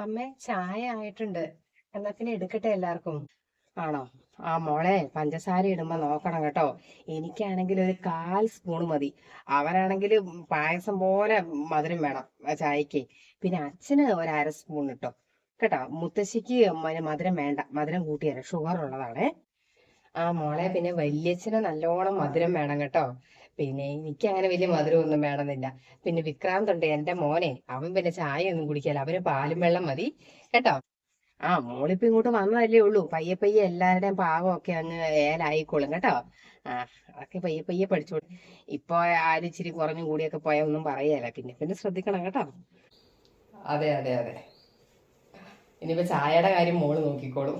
അമ്മേ ചായ ആയിട്ടുണ്ട്. എന്നാ പിന്നെ എടുക്കട്ടെ എല്ലാവർക്കും. ആണോ? ആ മോളെ പഞ്ചസാര ഇടുമ്പോ നോക്കണം കേട്ടോ. എനിക്കാണെങ്കിൽ ഒരു കാൽ സ്പൂൺ മതി. അവരാണെങ്കിൽ പായസം പോലെ മധുരം വേണം ചായക്ക് പിന്നെ അച്ഛന് ഒരു അര സ്പൂൺ ഇട്ടോ. കേട്ടോ? മുത്തശ്ശിക്ക് മധുരം വേണ്ട. മധുരം കൂട്ടിയരാം. ഷുഗർ ഉള്ളതാണേ. ആ മോളെ പിന്നെ വല്യച്ഛന് നല്ലോണം മധുരം വേണം കേട്ടോ. പിന്നെ എനിക്ക് അങ്ങനെ വലിയ മധുരം ഒന്നും വേണമെന്നില്ല. പിന്നെ വിക്രാന്ത് ഉണ്ട് എന്റെ മോനെ. അവൻ പിന്നെ ചായ ഒന്നും കുടിക്കില്ല. അവന് പാലും വെള്ളം മതി. കേട്ടോ? ആ മോളിപ്പോ ഇങ്ങോട്ട് വന്നതല്ലേ ഉള്ളൂ. പയ്യെ പയ്യെ എല്ലാവരുടെയും ഒക്കെ അങ്ങ് ഏലായിക്കോളും. കേട്ടോ? ആ അതൊക്കെ പയ്യെ പയ്യെ പഠിച്ചോളൂ ഇപ്പൊ ആരും ഇച്ചിരി കുറഞ്ഞു കൂടിയൊക്കെ പോയാൽ ഒന്നും പറയല. പിന്നെ പിന്നെ ശ്രദ്ധിക്കണം കേട്ടോ? അതെ അതെ അതെ. ഇനിയിപ്പോ ചായയുടെ കാര്യം മോൾ നോക്കിക്കോളും.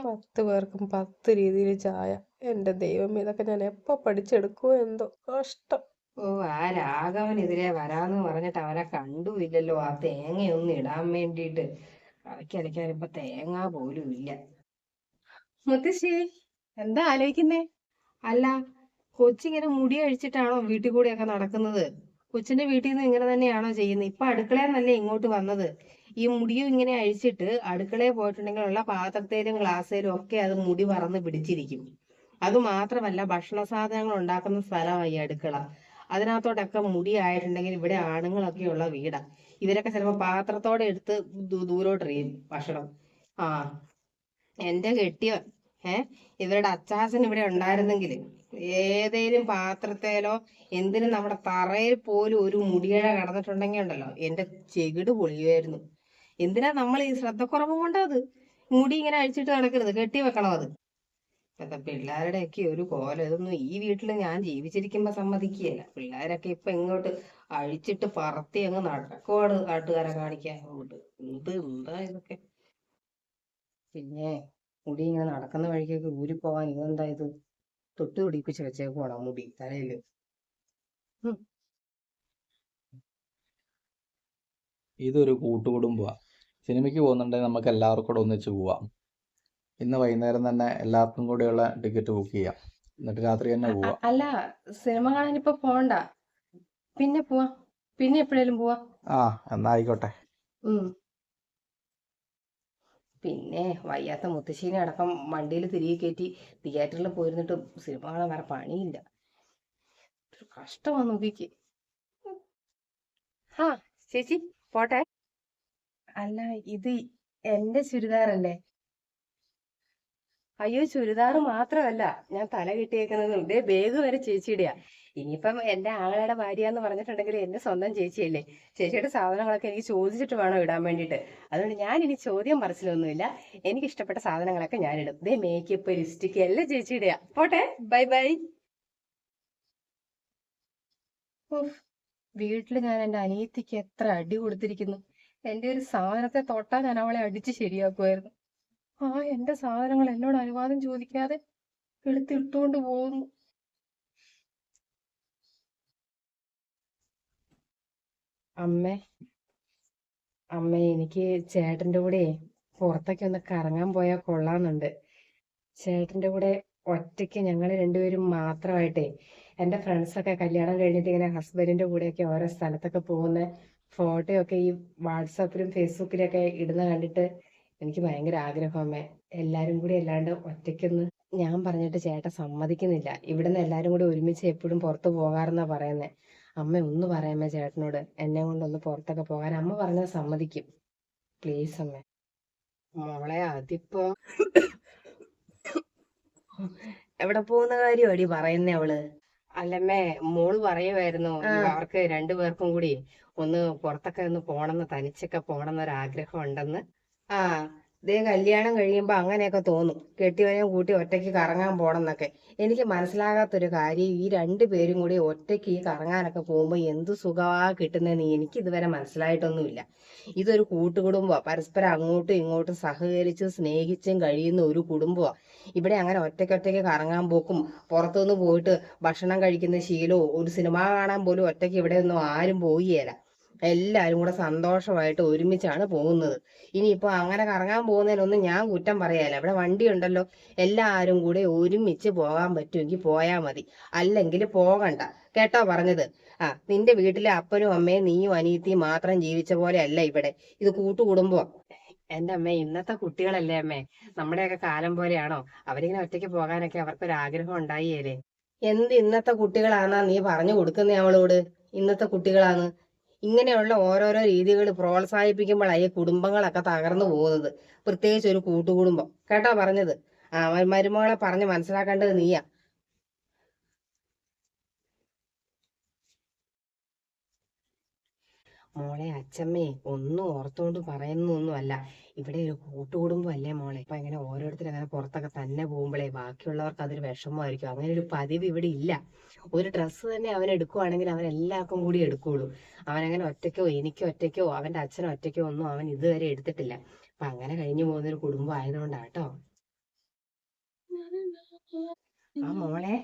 പത്ത് പേർക്കും പത്ത് രീതിയിൽ ചായ. എന്റെ ദൈവം ഇതൊക്കെ ഞാൻ എപ്പോൾ പഠിച്ചെടുക്കുമോ എന്തോ കഷ്ടം. ഓ ആ രാഘവൻ രാഘവനെതിരെ വരാന്ന് പറഞ്ഞിട്ട് അവനെ കണ്ടുമില്ലല്ലോ ആ തേങ്ങയൊന്നും ഇടാൻ വേണ്ടിയിട്ട്. അരയ്ക്കരയ്ക്കാൻ ഇപ്പൊ തേങ്ങ പോലും ഇല്ല. മുത്തശ്ശി എന്താ ആലോചിക്കുന്നേ? അല്ല കൊച്ചിങ്ങനെ മുടി അഴിച്ചിട്ടാണോ വീട്ടിൽ കൂടെയൊക്കെ നടക്കുന്നത്? കൊച്ചിന്റെ വീട്ടിൽ നിന്ന് ഇങ്ങനെ തന്നെയാണോ ചെയ്യുന്നത്? ഇപ്പൊ അടുക്കളയെന്നല്ലേ ഇങ്ങോട്ട് വന്നത്? ഈ മുടിയും ഇങ്ങനെ അഴിച്ചിട്ട് അടുക്കളയിൽ പോയിട്ടുണ്ടെങ്കിൽ ഉള്ള പാത്രത്തേലും ഗ്ലാസ്സിലും ഒക്കെ അത് മുടി പറന്ന് പിടിച്ചിരിക്കും. അത് മാത്രമല്ല ഭക്ഷണ സാധനങ്ങൾ ഉണ്ടാക്കുന്ന സ്ഥലമായി അടുക്കള. അതിനകത്തോട്ടൊക്കെ മുടി ആയിട്ടുണ്ടെങ്കിൽ ഇവിടെ ആണുങ്ങളൊക്കെ ഉള്ള വീടാ. ഇവരൊക്കെ ചിലപ്പോൾ പാത്രത്തോടെ എടുത്ത് ദൂരോട്ട് ദൂരോട്ടെറിയും ഭക്ഷണം. ആ എന്റെ കെട്ടിയ ഏ ഇവരുടെ അച്ചാച്ചൻ ഇവിടെ ഉണ്ടായിരുന്നെങ്കിൽ ഏതേലും പാത്രത്തേലോ എന്തിനും നമ്മുടെ തറയിൽ പോലും ഒരു മുടിയഴ കടന്നിട്ടുണ്ടെങ്കിൽ ഉണ്ടല്ലോ എന്റെ ചെകിട് പൊളിയുമായിരുന്നു. എന്തിനാ നമ്മൾ ഈ ശ്രദ്ധക്കുറവ് കൊണ്ടാ അത് മുടി ഇങ്ങനെ അഴിച്ചിട്ട് നടക്കരുത് കെട്ടി വെക്കണം അത്? ഇപ്പത്തെ പിള്ളേരുടെയൊക്കെ ഒരു കോലം. ഇതൊന്നും ഈ വീട്ടിൽ ഞാൻ ജീവിച്ചിരിക്കുമ്പോ സമ്മതിക്കുകയല്ല. പിള്ളേരൊക്കെ ഇപ്പൊ ഇങ്ങോട്ട് അഴിച്ചിട്ട് പറത്തി അങ്ങ് നടക്കുവാണ് കാട്ടുകാരെ കാണിക്കാൻ. അങ്ങോട്ട് എന്ത് എന്താ ഇതൊക്കെ? പിന്നെ മുടി ഇങ്ങനെ നടക്കുന്ന വഴിക്കൊക്കെ ഊരിപ്പോവാൻ ഇതെന്താ ഇത്? തൊട്ട് പിടിപ്പിച്ച് വെച്ചേക്കുവാണോ മുടി തലയിൽ? ഇതൊരു കൂട്ടുകുടുംബമാണ് സിനിമയ്ക്ക് പോകുന്നുണ്ടെങ്കിൽ നമുക്ക് എല്ലാവർക്കും കൂടെ ഒന്നിച്ച് പോവാം. ഇന്ന് വൈകുന്നേരം തന്നെ എല്ലാവർക്കും കൂടെയുള്ള ടിക്കറ്റ് ബുക്ക് ചെയ്യാം. എന്നിട്ട് രാത്രി തന്നെ പോവാം. അല്ല സിനിമ കാണാൻ ഇപ്പൊ പോണ്ട. പിന്നെ പോവാ. പിന്നെ എപ്പോഴേലും പോവാ. ആ എന്നാ ആയിക്കോട്ടെ. പിന്നെ വയ്യാത്ത മുത്തശ്ശീനെ അടക്കം വണ്ടിയിൽ തിരികെ കയറ്റി തിയേറ്ററിൽ പോയിരുന്നിട്ട് സിനിമ കാണാൻ വേറെ പണിയില്ല. ഒരു കഷ്ടമാ നോക്കിക്ക്. ആ ചേച്ചി പോട്ടെ. അല്ല ഇത് എന്റെ ചുരിദാറല്ലേ? അയ്യോ ചുരിദാർ മാത്രമല്ല. ഞാൻ തല കെട്ടിയേക്കുന്നത്. ഇതേ ബാഗ് വരെ ചേച്ചിയുടെയാ. ഇനിയിപ്പം എന്റെ ആങ്ങളുടെ ഭാര്യ എന്ന് പറഞ്ഞിട്ടുണ്ടെങ്കിൽ എന്റെ സ്വന്തം ചേച്ചിയല്ലേ? ചേച്ചിയുടെ സാധനങ്ങളൊക്കെ എനിക്ക് ചോദിച്ചിട്ട് വേണം ഇടാൻ വേണ്ടിയിട്ട്? അതുകൊണ്ട് ഞാൻ ഇനി ചോദ്യം പറച്ചിലൊന്നുമില്ല. എനിക്ക് ഇഷ്ടപ്പെട്ട സാധനങ്ങളൊക്കെ ഞാൻ ഇടും ദേ മേക്കപ്പ് ലിപ്സ്റ്റിക് എല്ലാം ചേച്ചിയുടെയാ. പോട്ടെ ബൈ ബൈ വീട്ടിൽ ഞാൻ എന്റെ അനിയത്തിക്ക് എത്ര അടി കൊടുത്തിരിക്കുന്നു. എന്റെ ഒരു സാധനത്തെ തൊട്ടാ ഞാൻ അവളെ അടിച്ച് ശരിയാക്കുമായിരുന്നു ആ എന്റെ സാധനങ്ങൾ എന്നോട് അനുവാദം ചോദിക്കാതെ എടുത്തിട്ടുകൊണ്ട് പോകുന്നു. അമ്മേ അമ്മേ എനിക്ക് ചേട്ടന്റെ കൂടെ പുറത്തൊക്കെ ഒന്ന് കറങ്ങാൻ പോയാൽ കൊള്ളാന്നുണ്ട് ചേട്ടന്റെ കൂടെ ഒറ്റയ്ക്ക് ഞങ്ങൾ രണ്ടുപേരും മാത്രമായിട്ടേ എന്റെ ഫ്രണ്ട്സൊക്കെ കല്യാണം കഴിഞ്ഞിട്ട് ഇങ്ങനെ ഹസ്ബൻഡിന്റെ കൂടെയൊക്കെ ഓരോ സ്ഥലത്തൊക്കെ പോകുന്ന ഫോട്ടോയൊക്കെ ഈ വാട്സാപ്പിലും ഫേസ്ബുക്കിലൊക്കെ ഇടുന്ന കണ്ടിട്ട് എനിക്ക് ഭയങ്കര ആഗ്രഹം അമ്മേ. എല്ലാരും കൂടി അല്ലാണ്ട് ഒറ്റയ്ക്കൊന്ന് ഞാൻ പറഞ്ഞിട്ട് ചേട്ടൻ സമ്മതിക്കുന്നില്ല. ഇവിടുന്ന് എല്ലാരും കൂടി ഒരുമിച്ച് എപ്പോഴും പുറത്തു പോകാറെന്നാ പറയുന്നത് അമ്മ ഒന്ന് പറയാമേ ചേട്ടനോട്. എന്നെ കൊണ്ടൊന്ന് പുറത്തൊക്കെ പോകാൻ. അമ്മ പറഞ്ഞാൽ സമ്മതിക്കും. പ്ലീസ് അമ്മ. മോളെ അതിപ്പോ എവിടെ പോകുന്ന കാര്യം അടി പറയുന്നേ അവൾ? അല്ലമ്മേ മോൾ പറയുമായിരുന്നു അവർക്ക് രണ്ടുപേർക്കും കൂടി ഒന്ന് പുറത്തൊക്കെ ഒന്ന് പോണെന്ന് തനിച്ചൊക്കെ പോണെന്നൊരാഗ്രഹം ഒരു ആഗ്രഹം ഉണ്ടെന്ന്. ആ ദേ കല്യാണം കഴിയുമ്പോൾ അങ്ങനെയൊക്കെ തോന്നും. കെട്ടിയവനെയും കൂട്ടി ഒറ്റയ്ക്ക് കറങ്ങാൻ എന്നൊക്കെ എനിക്ക് മനസ്സിലാകാത്തൊരു കാര്യം ഈ രണ്ടു പേരും കൂടി ഒറ്റയ്ക്ക് ഈ കറങ്ങാനൊക്കെ പോകുമ്പോ എന്ത് സുഖമാ കിട്ടുന്നതെന്ന് എനിക്ക് ഇതുവരെ മനസ്സിലായിട്ടൊന്നുമില്ല. ഇതൊരു കൂട്ടുകുടുംബമാണ് പരസ്പരം അങ്ങോട്ടും ഇങ്ങോട്ടും സഹകരിച്ചും സ്നേഹിച്ചും കഴിയുന്ന ഒരു കുടുംബമാണ് ഇവിടെ അങ്ങനെ ഒറ്റയ്ക്കൊറ്റയ്ക്ക് കറങ്ങാൻ പോക്കും പുറത്തുനിന്ന് പോയിട്ട് ഭക്ഷണം കഴിക്കുന്ന ശീലവും ഒരു സിനിമ കാണാൻ പോലും ഒറ്റയ്ക്ക് ഇവിടെ ഒന്നും ആരും പോവുകയില്ല. എല്ലാരും കൂടെ സന്തോഷമായിട്ട് ഒരുമിച്ചാണ് പോകുന്നത്. ഇനിയിപ്പോ അങ്ങനെ കറങ്ങാൻ പോകുന്നതിനൊന്നും ഞാൻ കുറ്റം പറയാല്ല. ഇവിടെ വണ്ടി ഉണ്ടല്ലോ എല്ലാരും കൂടെ ഒരുമിച്ച് പോകാൻ പറ്റുമെങ്കിൽ പോയാ മതി. അല്ലെങ്കിൽ പോകണ്ട. കേട്ടോ പറഞ്ഞത്? ആ നിന്റെ വീട്ടിലെ അപ്പനും അമ്മയും നീയും അനിയത്തിയും മാത്രം ജീവിച്ച പോലെ അല്ല ഇവിടെ. ഇത് കൂട്ടുകുടുംബം. എന്റെ അമ്മേ ഇന്നത്തെ കുട്ടികളല്ലേ അമ്മേ? നമ്മുടെയൊക്കെ കാലം പോലെയാണോ? അവരിങ്ങനെ ഒറ്റയ്ക്ക് പോകാനൊക്കെ അവർക്ക് ഒരു ആഗ്രഹം ഉണ്ടായില്ലേ എന്ത് ഇന്നത്തെ കുട്ടികളാന്നാ നീ പറഞ്ഞു കൊടുക്കുന്നേ അവളോട്? ഇന്നത്തെ കുട്ടികളാന്ന്? ഇങ്ങനെയുള്ള ഓരോരോ രീതികൾ പ്രോത്സാഹിപ്പിക്കുമ്പോഴാണ് ഈ കുടുംബങ്ങളൊക്കെ തകർന്നു പോകുന്നത്. പ്രത്യേകിച്ച് ഒരു കൂട്ടുകുടുംബം. കേട്ടോ പറഞ്ഞത്? ആ മരുമോളെ പറഞ്ഞ് മനസ്സിലാക്കേണ്ടത് നീയാ. മോളെ അച്ഛമ്മേ ഒന്നും ഓർത്തോണ്ട് പറയുന്നൊന്നും അല്ല. ഇവിടെ ഒരു കൂട്ടുകുടുംബം അല്ലേ മോളെ? ഇപ്പൊ ഇങ്ങനെ ഓരോരുത്തർ അങ്ങനെ പുറത്തൊക്കെ തന്നെ പോകുമ്പോഴേ ബാക്കിയുള്ളവർക്ക് അതൊരു വിഷമമായിരിക്കും. അങ്ങനെ ഒരു പതിവ് ഇവിടെ ഇല്ല. ഒരു ഡ്രസ്സ് തന്നെ അവൻ എടുക്കുവാണെങ്കിൽ അവൻ എല്ലാവർക്കും കൂടി എടുക്കുള്ളൂ. അവൻ അങ്ങനെ ഒറ്റയ്ക്കോ എനിക്കോ ഒറ്റയ്ക്കോ അവന്റെ അച്ഛനോ ഒറ്റയ്ക്കോ ഒന്നും അവൻ ഇതുവരെ എടുത്തിട്ടില്ല. അപ്പൊ അങ്ങനെ കഴിഞ്ഞു പോകുന്ന ഒരു കുടുംബം ആയതുകൊണ്ടാട്ടോ ആ മോളെ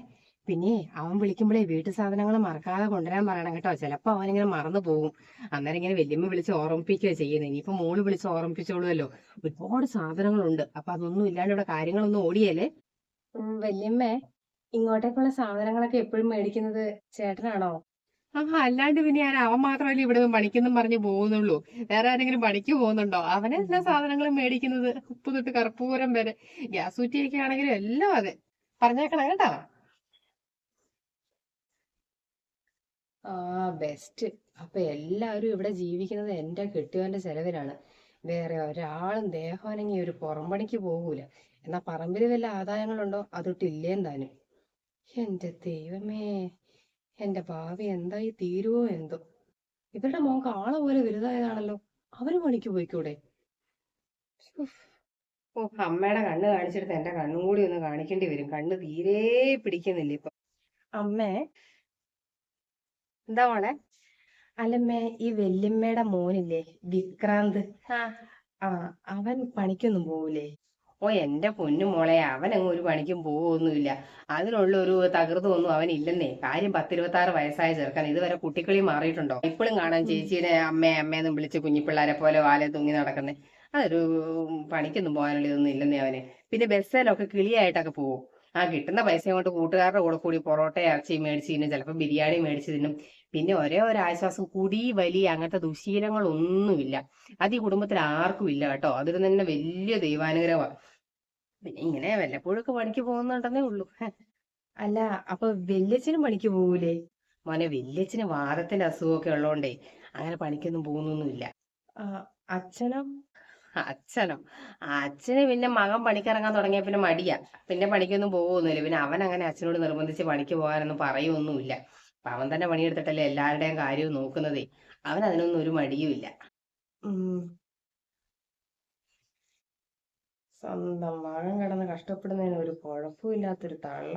പിന്നെ അവൻ വിളിക്കുമ്പോഴേ വീട്ടു സാധനങ്ങൾ മറക്കാതെ കൊണ്ടുവരാൻ പറയണം കേട്ടോ. ചിലപ്പോ അവനിങ്ങനെ മറന്നു പോകും. അന്നേരം ഇങ്ങനെ വല്യമ്മ വിളിച്ച് ഓർമ്മിപ്പിക്കുക ചെയ്യുന്നത് ഇപ്പോ മോൾ വിളിച്ച് ഓർമ്മിപ്പിച്ചോളുമല്ലോ ഒരുപാട് സാധനങ്ങളുണ്ട്. അപ്പൊ അതൊന്നും ഇല്ലാണ്ട് ഇവിടെ കാര്യങ്ങളൊന്നും ഓടിയല്ലേ വല്യമ്മേ ഇങ്ങോട്ടേക്കുള്ള സാധനങ്ങളൊക്കെ എപ്പോഴും മേടിക്കുന്നത് ചേട്ടനാണോ? ആ അല്ലാണ്ട് പിന്നെ ഞാൻ അവൻ മാത്രമല്ലേ ഇവിടെ പണിക്കെന്നും പറഞ്ഞ് പോകുന്നുള്ളൂ. വേറെ ആരെങ്കിലും പണിക്ക് പോകുന്നുണ്ടോ? അവനെ എല്ലാ സാധനങ്ങളും മേടിക്കുന്നത്? ഉപ്പ് തൊട്ട് കർപ്പൂരം വരെ. ഗ്യാസ് കുറ്റിയൊക്കെ ആണെങ്കിലും എല്ലാം അതെ. പറഞ്ഞേക്കണം കേട്ടോ. ആ ബെസ്റ്റ് അപ്പൊ എല്ലാവരും ഇവിടെ ജീവിക്കുന്നത് എന്റെ കെട്ടിയവന്റെ ചെലവിലാണ്. വേറെ ഒരാളും ദേഹമനങ്ങി ഒരു പുറംപണിക്ക് പോകൂല. എന്നാ പറമ്പിൽ വല്ല ആദായങ്ങളുണ്ടോ? അതൊട്ടില്ലേം താനും എന്റെ ദൈവമേ എന്റെ ഭാവി എന്തായി തീരുവോ എന്തോ. ഇവരുടെ മോൻ കാള പോലെ വലുതായതാണല്ലോ. അവർ പണിക്ക് പോയിക്കൂടെ? ഓ അമ്മയുടെ കണ്ണ് കാണിച്ചെടുത്ത് എന്റെ കണ്ണും കൂടി ഒന്ന് കാണിക്കേണ്ടി വരും. കണ്ണ് തീരെ പിടിക്കുന്നില്ല ഇപ്പൊ. അമ്മേ എന്താ മോളെ? അല്ലമ്മേ ഈ വല്യമ്മയുടെ മോനില്ലേ വിക്രാന്ത്. ആ. അവൻ പണിക്കൊന്നും പോവൂലേ? ഓ എന്റെ പൊന്നു മോളെ അവൻ അങ്ങ് ഒരു പണിക്കും പോവൊന്നുമില്ല. അതിനുള്ള ഒരു തകൃതൊന്നും അവൻ ഇല്ലെന്നേ കാര്യം പത്തിരുപത്തി ആറ് വയസ്സായ ചെറുക്കൻ. ഇതുവരെ കുട്ടിക്കളി മാറിയിട്ടുണ്ടോ? ഇപ്പോഴും കാണാൻ ചേച്ചീനെ അമ്മേ അമ്മേന്നും വിളിച്ച് കുഞ്ഞിപ്പിള്ളാരെ പോലെ വാലെ തൂങ്ങി നടക്കുന്നേ. അതൊരു പണിക്കൊന്നും പോകാനുള്ള ഇതൊന്നും ഇല്ലെന്നേ അവന്. പിന്നെ ബസ്സിലൊക്കെ കിളിയായിട്ടൊക്കെ പോകും ആ കിട്ടുന്ന പൈസ കൊണ്ട് കൂട്ടുകാരുടെ കൂടെ കൂടി പൊറോട്ട ഇറച്ചി മേടിച്ച് തിന്നും. ചിലപ്പോൾ ബിരിയാണി മേടിച്ച് തിന്നും. പിന്നെ ഒരേ ഒരു ആശ്വാസം കുടി വലി അങ്ങനത്തെ ദുശീലങ്ങളൊന്നുമില്ല. അത് ഈ കുടുംബത്തിൽ ആർക്കും ഇല്ല കേട്ടോ. അതൊരു തന്നെ വലിയ ദൈവാനുഗ്രഹമാണ് പിന്നെ ഇങ്ങനെ വല്ലപ്പോഴൊക്കെ പണിക്ക് പോകുന്നുണ്ടെന്നേ ഉള്ളൂ. അല്ല അപ്പൊ വല്യച്ഛനും പണിക്ക് പോകൂലേ? മോനെ വല്യച്ഛന് വാദത്തിന്റെ അസുഖമൊക്കെ ഉള്ളതുകൊണ്ടേ അങ്ങനെ പണിക്കൊന്നും പോകുന്നൊന്നുമില്ല. അച്ഛനോ അച്ഛനോ? അച്ഛന് പിന്നെ മകൻ പണിക്കിറങ്ങാൻ തുടങ്ങിയ പിന്നെ മടിയാ. പിന്നെ പണിക്കൊന്നും പോകുന്നില്ല പിന്നെ അവൻ അങ്ങനെ അച്ഛനോട് നിർബന്ധിച്ച് പണിക്ക് പോകാനൊന്നും പറയുമൊന്നുമില്ല അപ്പൊ അവൻ തന്നെ പണിയെടുത്തിട്ടല്ലേ എല്ലാവരുടെയും കാര്യവും നോക്കുന്നതേ. അവൻ അതിനൊന്നും ഒരു മടിയുമില്ല. സ്വന്തം മകൻ കിടന്ന് കഷ്ടപ്പെടുന്നതിന് ഒരു കുഴപ്പമില്ലാത്തൊരു തള്ള.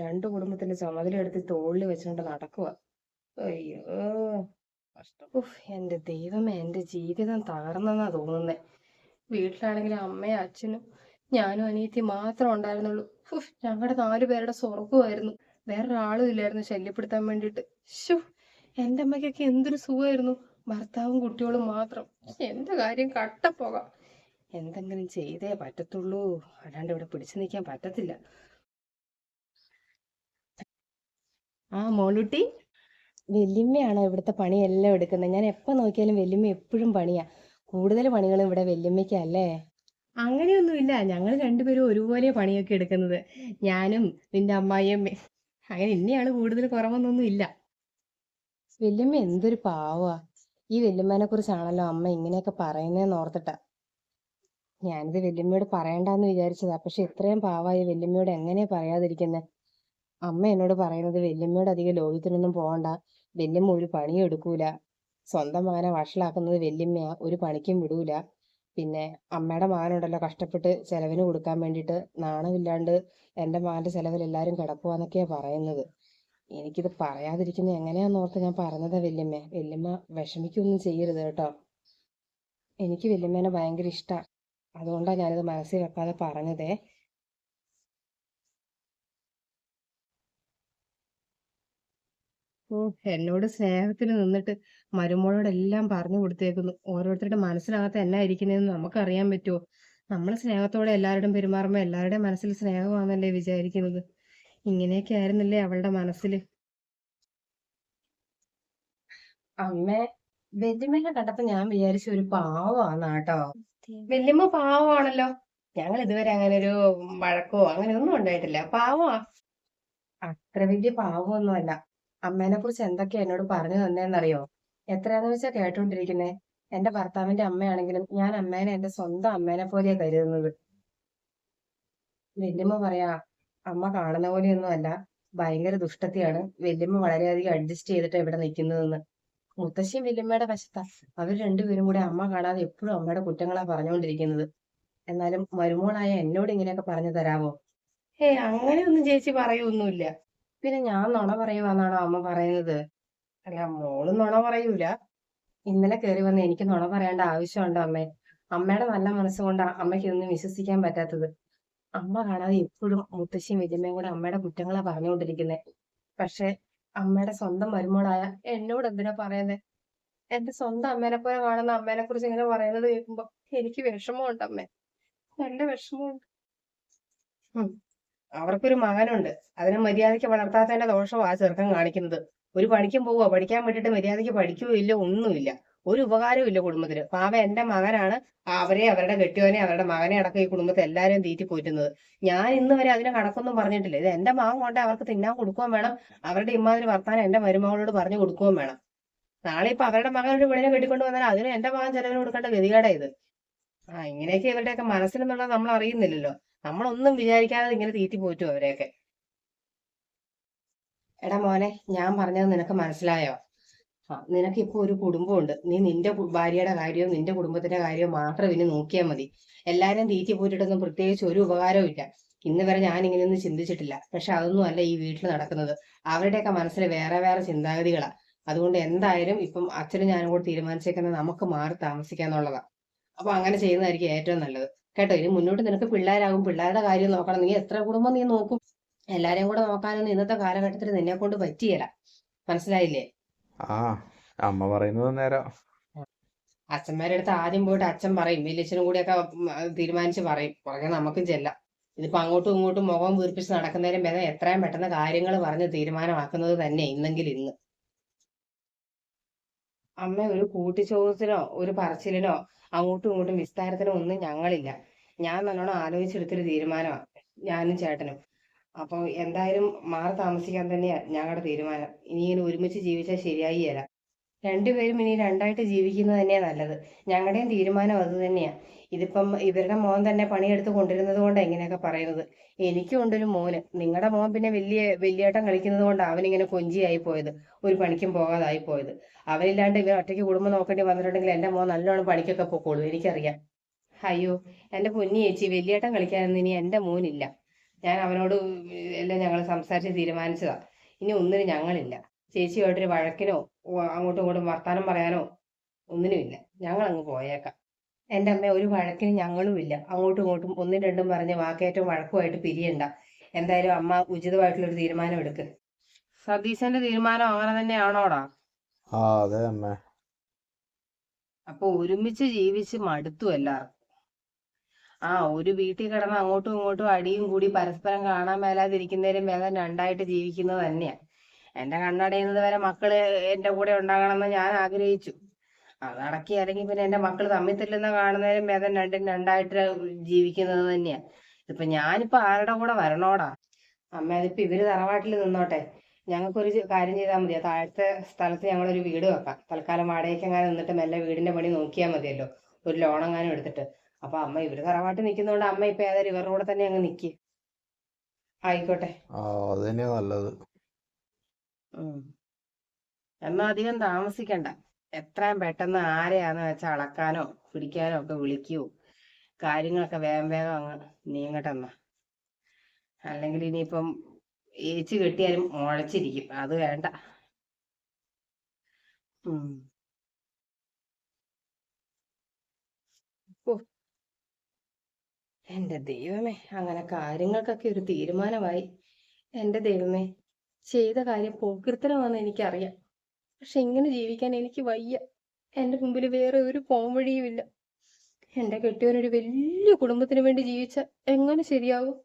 രണ്ടു കുടുംബത്തിന്റെ ചുമതല എടുത്ത് തോളിൽ വെച്ചുകൊണ്ട് നടക്കുക അയ്യോ. ഉഫ് എന്റെ ദൈവമേ എന്റെ ജീവിതം തകർന്നെന്നാ തോന്നുന്നേ. വീട്ടിലാണെങ്കിൽ അമ്മയും അച്ഛനും ഞാനും അനിയത്തി മാത്രം ഉണ്ടായിരുന്നുള്ളൂ. ഉഫ് ഞങ്ങളുടെ നാലു പേരുടെ സ്വർഗമായിരുന്നു വേറൊരാളും ഇല്ലായിരുന്നു ശല്യപ്പെടുത്താൻ വേണ്ടിയിട്ട്. ശോ എന്റെ അമ്മയ്ക്കൊക്കെ എന്തൊരു സുഖമായിരുന്നു. ഭർത്താവും കുട്ടികളും മാത്രം. എന്റെ കാര്യം? കട്ടപ്പോകാം. എന്തെങ്കിലും ചെയ്തേ പറ്റത്തുള്ളൂ. അല്ലാണ്ട് ഇവിടെ പിടിച്ചു നിൽക്കാൻ പറ്റത്തില്ല. ആ മോളുട്ടി. വല്യമ്മയാണോ ഇവിടുത്തെ പണിയെല്ലാം എടുക്കുന്നത്? ഞാൻ എപ്പോ നോക്കിയാലും വല്യമ്മ എപ്പോഴും പണിയാ. കൂടുതൽ പണികളും ഇവിടെ വല്യമ്മയ്ക്കല്ലേ അങ്ങനെയൊന്നുമില്ല. ഞങ്ങൾ രണ്ടുപേരും ഒരുപോലെ പണിയൊക്കെ എടുക്കുന്നത്. ഞാനും നിന്റെ അമ്മായിയും അങ്ങനെ എന്നെയാണ് കൂടുതൽ കുറവൊന്നൊന്നും ഇല്ല. വല്യമ്മ എന്തൊരു പാവാ. ഈ വെല്ലുമ്മനെ കുറിച്ചാണല്ലോ അമ്മ ഇങ്ങനെയൊക്കെ പറയുന്നതെന്ന് ഓർത്തിട്ടാ. ഞാനിത് വല്യമ്മയോട് പറയണ്ടെന്ന് വിചാരിച്ചതാ. പക്ഷെ ഇത്രയും പാവായി വല്യമ്മയോട് എങ്ങനെയാ പറയാതിരിക്കുന്നെ? അമ്മ എന്നോട് പറയുന്നത് വല്യമ്മയോട് അധികം ലോകത്തിനൊന്നും പോകണ്ട വല്യമ്മ ഒരു പണിയും എടുക്കൂല. സ്വന്തം മകനെ വഷളാക്കുന്നത് വല്യമ്മ ഒരു പണിക്കും വിടൂല. പിന്നെ അമ്മയുടെ മകനുണ്ടല്ലോ കഷ്ടപ്പെട്ട് ചെലവിന് കൊടുക്കാൻ വേണ്ടിയിട്ട് നാണമില്ലാണ്ട് എന്റെ മകന്റെ ചെലവിൽ എല്ലാവരും കിടക്കുവാന്നൊക്കെയാ പറയുന്നത്. എനിക്കിത് പറയാതിരിക്കുന്ന എങ്ങനെയാന്ന് ഓർത്ത് ഞാൻ പറഞ്ഞതാ വല്യമ്മ. വല്യമ്മ വിഷമിക്കൊന്നും ചെയ്യരുത് കേട്ടോ. എനിക്ക് വല്യമ്മേനെ ഭയങ്കര ഇഷ്ടമാണ് അതുകൊണ്ടാണ് ഞാനിത് മനസ്സിൽ വെക്കാതെ പറഞ്ഞതേ. എന്നോട് സ്നേഹത്തിന് നിന്നിട്ട് മരുമോളോടെല്ലാം പറഞ്ഞു കൊടുത്തേക്കുന്നു. ഓരോരുത്തരുടെ മനസ്സിനകത്ത് എന്നാ ഇരിക്കുന്നതെന്ന് നമുക്കറിയാൻ പറ്റുമോ നമ്മൾ സ്നേഹത്തോടെ എല്ലാവരുടെയും പെരുമാറുമ്പോൾ എല്ലാവരുടെയും മനസ്സിൽ സ്നേഹമാണെന്നല്ലേ വിചാരിക്കുന്നത്? ഇങ്ങനെയൊക്കെ ആയിരുന്നില്ലേ അവളുടെ മനസ്സിൽ അമ്മേ വല്യമ്മേനെ കണ്ടപ്പോ ഞാൻ വിചാരിച്ചു ഒരു പാവമാണ് കേട്ടോ വല്യമ്മ പാവമാണല്ലോ ഞങ്ങൾ ഇതുവരെ അങ്ങനെ ഒരു വഴക്കോ അങ്ങനെ ഒന്നും ഉണ്ടായിട്ടില്ല. പാവമാ അത്ര വലിയ പാവമൊന്നുമല്ല അമ്മേനെ കുറിച്ച് എന്തൊക്കെ എന്നോട് പറഞ്ഞു തന്നേന്നറിയോ? എത്രയാന്ന് വെച്ചാ കേട്ടോണ്ടിരിക്കുന്നേ. എന്റെ ഭർത്താവിന്റെ അമ്മയാണെങ്കിലും ഞാൻ അമ്മേനെ എന്റെ സ്വന്തം അമ്മേനെ പോലെയാ കരുതുന്നത്. വല്യമ്മ പറയാ അമ്മ കാണുന്ന പോലെയൊന്നും അല്ല ഭയങ്കര ദുഷ്ടത്തിയാണ്. വല്യമ്മ വളരെയധികം അഡ്ജസ്റ്റ് ചെയ്തിട്ട് ഇവിടെ നിൽക്കുന്നതെന്ന് മുത്തശ്ശിയും വല്യമ്മയുടെ വശത്താ. അവർ രണ്ടുപേരും കൂടെ അമ്മ കാണാതെ എപ്പോഴും അമ്മയുടെ കുറ്റങ്ങളാ പറഞ്ഞുകൊണ്ടിരിക്കുന്നത് എന്നാലും മരുമോളായ എന്നോട് ഇങ്ങനെയൊക്കെ പറഞ്ഞു തരാമോ ഏ അങ്ങനെയൊന്നും ചേച്ചി പറയൊന്നുമില്ല. പിന്നെ ഞാൻ നുണ പറയുവാന്നാണോ അമ്മ പറയുന്നത്? അല്ല മോൾ നുണ പറയൂല. ഇന്നലെ കയറി വന്ന് എനിക്ക് നുണ പറയേണ്ട ആവശ്യമുണ്ടോ അമ്മേ? അമ്മയുടെ നല്ല മനസ്സുകൊണ്ടാ അമ്മയ്ക്ക് ഇതൊന്നും വിശ്വസിക്കാൻ പറ്റാത്തത്. അമ്മ കാണാതെ എപ്പോഴും മുത്തശ്ശിയും വല്യമ്മയും കൂടെ അമ്മയുടെ കുറ്റങ്ങളാ പറഞ്ഞുകൊണ്ടിരിക്കുന്നത് പക്ഷെ അമ്മയുടെ സ്വന്തം മരുമോളായ എന്നോട് എന്തിനാ പറയുന്നത് എന്റെ സ്വന്തം അമ്മേനെ പോലെ കാണുന്ന അമ്മേനെ കുറിച്ച് ഇങ്ങനെ പറയുന്നത് കേൾക്കുമ്പോ എനിക്ക് വിഷമമുണ്ട് അമ്മേ. നല്ല വിഷമമുണ്ട്. അവർക്കൊരു മകനുണ്ട്. അതിനെ മര്യാദയ്ക്ക് വളർത്താത്തതിന്റെ ദോഷമാ ആ ചെറുക്കൻ കാണിക്കുന്നത്. ഒരു പണിക്കും പോവുക പഠിക്കാൻ വേണ്ടിയിട്ട് മര്യാദയ്ക്ക് പഠിക്കുകയോ ഇല്ല ഒന്നുമില്ല. ഒരു ഉപകാരവും ഇല്ല കുടുംബത്തിന്. പാവ എന്റെ മകനാണ് അവരെ അവരുടെ കെട്ടിയോനെ അവരുടെ മകനെ അടക്കം ഈ കുടുംബത്തെ എല്ലാവരെയും തീറ്റി പോറ്റുന്നത്. ഞാൻ ഇന്ന് വരെ അതിനെ കണക്കൊന്നും പറഞ്ഞിട്ടില്ല. ഇത് എന്റെ മകൻ കൊണ്ട് അവർക്ക് തിന്നാൻ കൊടുക്കുകയും വേണം. അവരുടെ ഇമ്മാതിരി വർത്താനം എന്റെ മരുമകളോട് പറഞ്ഞു കൊടുക്കുകയും വേണം. നാളെ ഇപ്പൊ അവരുടെ മകൻ ഒരു പെണ്ണിനെ കെട്ടിക്കൊണ്ട് വന്നാൽ അതിന് എന്റെ മകൻ ചെലവിന് കൊടുക്കേണ്ട ഗതികേടാ ഇത്. ആ ഇങ്ങനെയൊക്കെ ഇവരുടെയൊക്കെ മനസ്സിലെന്നുള്ളത് നമ്മൾ അറിയുന്നില്ലല്ലോ. നമ്മളൊന്നും വിചാരിക്കാതെ ഇങ്ങനെ തീറ്റി പോറ്റും അവരെയൊക്കെ. എടാ മോനെ ഞാൻ പറഞ്ഞത് നിനക്ക് മനസ്സിലായോ? ആ നിനക്ക് ഇപ്പൊ ഒരു കുടുംബമുണ്ട്. നീ നിന്റെ ഭാര്യയുടെ കാര്യവും നിന്റെ കുടുംബത്തിന്റെ കാര്യവും മാത്രം ഇനി നോക്കിയാൽ മതി. എല്ലാരും തീറ്റി പോറ്റിട്ടൊന്നും പ്രത്യേകിച്ച് ഒരു ഉപകാരവും ഇല്ല. ഇന്ന് വരെ ഞാൻ ഇങ്ങനെയൊന്നും ചിന്തിച്ചിട്ടില്ല. പക്ഷെ അതൊന്നും അല്ല ഈ വീട്ടിൽ നടക്കുന്നത്. അവരുടെയൊക്കെ മനസ്സിൽ വേറെ വേറെ ചിന്താഗതികളാ. അതുകൊണ്ട് എന്തായാലും ഇപ്പം അച്ഛനും ഞാനും കൂടെ തീരുമാനിച്ചേക്കുന്നത് നമുക്ക് മാറി താമസിക്കാന്നുള്ളതാ. അപ്പൊ അങ്ങനെ ചെയ്യുന്നതായിരിക്കും ഏറ്റവും നല്ലത്. കേട്ടോ ഇനി മുന്നോട്ട് നിനക്ക് പിള്ളേരാകും. പിള്ളേരുടെ കാര്യം നോക്കണം. നീ എത്ര കുടുംബം നീ നോക്കും. എല്ലാരെയും കൂടെ നോക്കാനൊന്നും ഇന്നത്തെ കാലഘട്ടത്തിൽ നിന്നെ കൊണ്ട് പറ്റിയല്ല. മനസ്സിലായില്ലേ? ആ അമ്മ പറയുന്നത് നേരം അച്ഛന്മാരുടെ അടുത്ത് ആദ്യം പോയിട്ട് അച്ഛൻ പറയും വലിയച്ഛനും കൂടിയൊക്കെ തീരുമാനിച്ച് പറയും. പുറകെ നമുക്കും ചെല്ലാം. ഇതിപ്പോ അങ്ങോട്ടും ഇങ്ങോട്ടും മുഖം വീർപ്പിച്ച് നടക്കുന്നതിന് ഭേദം എത്രയും പെട്ടെന്ന് കാര്യങ്ങൾ പറഞ്ഞ് തീരുമാനമാക്കുന്നത് തന്നെ ഇന്നെങ്കിൽ ഇന്ന്. അമ്മ ഒരു കൂട്ടിച്ചോദത്തിനോ ഒരു പറച്ചിലിനോ അങ്ങോട്ടും ഇങ്ങോട്ടും വിസ്താരത്തിനോ ഒന്നും ഞങ്ങളില്ല. ഞാൻ നല്ലോണം ആലോചിച്ചെടുത്തൊരു തീരുമാനമാണ് ഞാനും ചേട്ടനും. അപ്പൊ എന്തായാലും മാറി താമസിക്കാൻ തന്നെയാ ഞങ്ങളുടെ തീരുമാനം. ഇനി ഇങ്ങനെ ഒരുമിച്ച് ജീവിച്ചാൽ ശരിയായില്ല രണ്ടുപേരും ഇനി രണ്ടായിട്ട് ജീവിക്കുന്നത് തന്നെയാ നല്ലത്. ഞങ്ങളുടെയും തീരുമാനം അത് തന്നെയാ. ഇതിപ്പം ഇവരുടെ മോൻ തന്നെ പണിയെടുത്ത് കൊണ്ടിരുന്നത് കൊണ്ട് എങ്ങനെയൊക്കെ പറയുന്നത്. എനിക്കും ഉണ്ടൊരു മോന്. നിങ്ങളുടെ മോൻ പിന്നെ വലിയ വലിയേട്ടൻ കളിക്കുന്നത് കൊണ്ട് അവനിങ്ങനെ കൊഞ്ചിയായി പോയത്. ഒരു പണിക്കും പോകാതായി പോയത്. അവനില്ലാണ്ട് ഇവർ ഒറ്റയ്ക്ക് കുടുംബം നോക്കേണ്ടി വന്നിട്ടുണ്ടെങ്കിൽ എന്റെ മോൻ നല്ലോണം പണിക്കൊക്കെ പോക്കോളൂ എനിക്കറിയാം. അയ്യോ എന്റെ പൊന്നി ചേച്ചി വലിയേട്ടം കളിക്കാനൊന്നും ഇനി എന്റെ മോനില്ല. ഞാൻ അവനോട് എല്ലാം ഞങ്ങൾ സംസാരിച്ച് തീരുമാനിച്ചതാ. ഇനി ഒന്നിനും ഞങ്ങളില്ല. ചേച്ചിയോട്ടൊരു വഴക്കിനോ അങ്ങോട്ടും ഇങ്ങോട്ടും വർത്താനം പറയാനോ ഒന്നിനുമില്ല. ഞങ്ങൾ അങ്ങ് പോയേക്കാം. എന്റെ അമ്മ ഒരു വഴക്കിന് ഞങ്ങളും ഇല്ല. അങ്ങോട്ടും ഇങ്ങോട്ടും ഒന്നും രണ്ടും പറഞ്ഞ് വാക്കേറ്റവും വഴക്കുമായിട്ട് പിരിയണ്ട. എന്തായാലും അമ്മ ഉചിതമായിട്ടുള്ളൊരു തീരുമാനം എടുക്ക്. സതീശന്റെ തീരുമാനം അങ്ങനെ തന്നെയാണോടാ? ആ അതെ അമ്മ. അപ്പൊ ഒരുമിച്ച് ജീവിച്ച് മടുത്തു എല്ലാവർക്കും. ആ ഒരു വീട്ടിൽ കിടന്ന് അങ്ങോട്ടും ഇങ്ങോട്ടും അടിയും കൂടി പരസ്പരം കാണാൻ മേലാതിരിക്കുന്നതിലും ഭേദം രണ്ടായിട്ട് ജീവിക്കുന്നത് തന്നെയാ. എന്റെ കണ്ണടയുന്നത് വരെ മക്കൾ എന്റെ കൂടെ ഉണ്ടാകണമെന്ന് ഞാൻ ആഗ്രഹിച്ചു. അതടക്കി അല്ലെങ്കിൽ പിന്നെ എന്റെ മക്കൾ തമ്മിൽ തല്ലുന്ന കാണുന്നതിലും ഭേദം രണ്ടും രണ്ടായിട്ട് ജീവിക്കുന്നത് തന്നെയാ. ഇപ്പൊ ഞാനിപ്പോ ആരുടെ കൂടെ വരണോടാ? അമ്മ അതിപ്പോ ഇവർ തറവാട്ടിൽ നിന്നോട്ടെ. ഞങ്ങൾക്കൊരു കാര്യം ചെയ്താൽ മതി. താഴത്തെ സ്ഥലത്ത് ഒരു വീട് വെക്കാം. തൽക്കാലം വാടകയ്ക്ക് നിന്നിട്ട് മെല്ലെ വീടിന്റെ പണി നോക്കിയാൽ മതിയല്ലോ. ഒരു ലോൺ എങ്ങാനും എടുത്തിട്ട്. അപ്പൊ അമ്മ ഇവർ തറവാട്ടിൽ നിൽക്കുന്നതുകൊണ്ട് അമ്മ ഇപ്പൊ ഏതായാലും ഇവരുടെ കൂടെ തന്നെ അങ്ങ് നിക്ക്. ആയിക്കോട്ടെ. അത് നല്ലത്. എന്നാ അധികം താമസിക്കണ്ട. എത്രയും പെട്ടെന്ന് ആരെയാന്ന് വെച്ചാൽ അളക്കാനോ പിടിക്കാനോ ഒക്കെ വിളിക്കൂ. കാര്യങ്ങളൊക്കെ വേഗം വേഗം അങ്ങ് നീങ്ങട്ടെന്നാ. അല്ലെങ്കിൽ ഇനിയിപ്പം ഏച്ച് കെട്ടിയാലും മുളച്ചിരിക്കും അത് വേണ്ട. എന്റെ ദൈവമേ അങ്ങനെ കാര്യങ്ങൾക്കൊക്കെ ഒരു തീരുമാനമായി. എന്റെ ദൈവമേ ചെയ്ത കാര്യം പോക്കൃത്തരമാണെന്ന് എനിക്കറിയാം. പക്ഷെ ഇങ്ങനെ ജീവിക്കാൻ എനിക്ക് വയ്യ എന്റെ മുമ്പിൽ വേറെ ഒരു പോംവഴിയുമില്ല എന്റെ കെട്ടിയവനൊരു വലിയ കുടുംബത്തിന് വേണ്ടി ജീവിച്ച എങ്ങനെ ശരിയാവും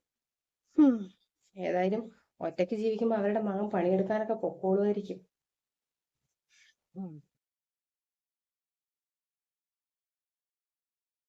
ഹും. ഏതായാലും ഒറ്റയ്ക്ക് ജീവിക്കുമ്പോൾ അവരുടെ മകൻ പണിയെടുക്കാനൊക്കെ പൊക്കോളുമായിരിക്കും.